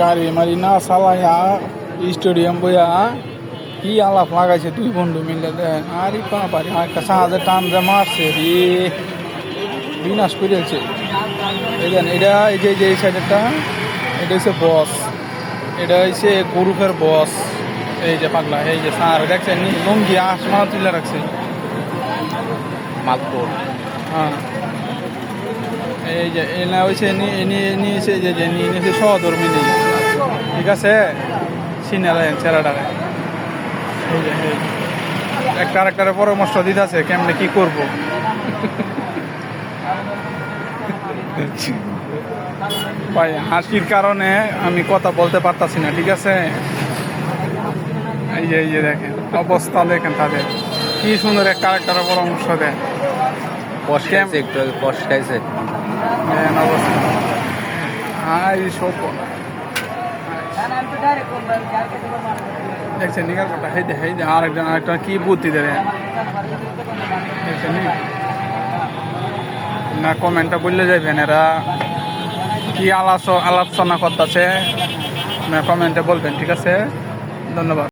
গাড়ি মারি না চালাইয়া স্টেডিয়াম বইয়া কি আলাপ লাগাইছে দুই বন্ধু মিলে দেন আর ই কোনো পারি একটা সাহায্যে টান যে মারছে রে। বিনাশ করেছে দেন এটা এই যে এই সাইডেরটা এটা হচ্ছে বস। এটা হচ্ছে গ্রুপের বস। এই যে পাগলা এই যে স্যার দেখছেন লঙ্গি আসমান তুলে রাখছে। মালপুর হ্যাঁ। এই যে এনা হয়েছে নিয়ে নিয়েছে যে যে নিয়ে নিয়েছে সহধর্মিনী ঠিক আছে? সিনারা ছেড়াটারে এই যে এই একটা আরেকটারে পরামর্শ দিতেছে কেমনে কি করব? ভাই হাসির কারণে আমি কথা বলতে পারতাছি না ঠিক আছে? এই যে এই যে দেখেন অবস্থা দেখেন তাদের। কি সুন্দর এক কারেক্টারের পরামর্শ দেয় পশকাইছে একটু আগে দেখেন অবস্থা আই সব দেখছেন নিগার কথা হেই হেই দে আরেকজন, আরেকটা, কি বুদ্ধি দেবে? দেখছেন নি? কমেন্টটা বললে যাবেন এরা। কি আলাপ আলোচনা করতেছে? না, কমেন্টে বলবেন, ঠিক আছে? ধন্যবাদ।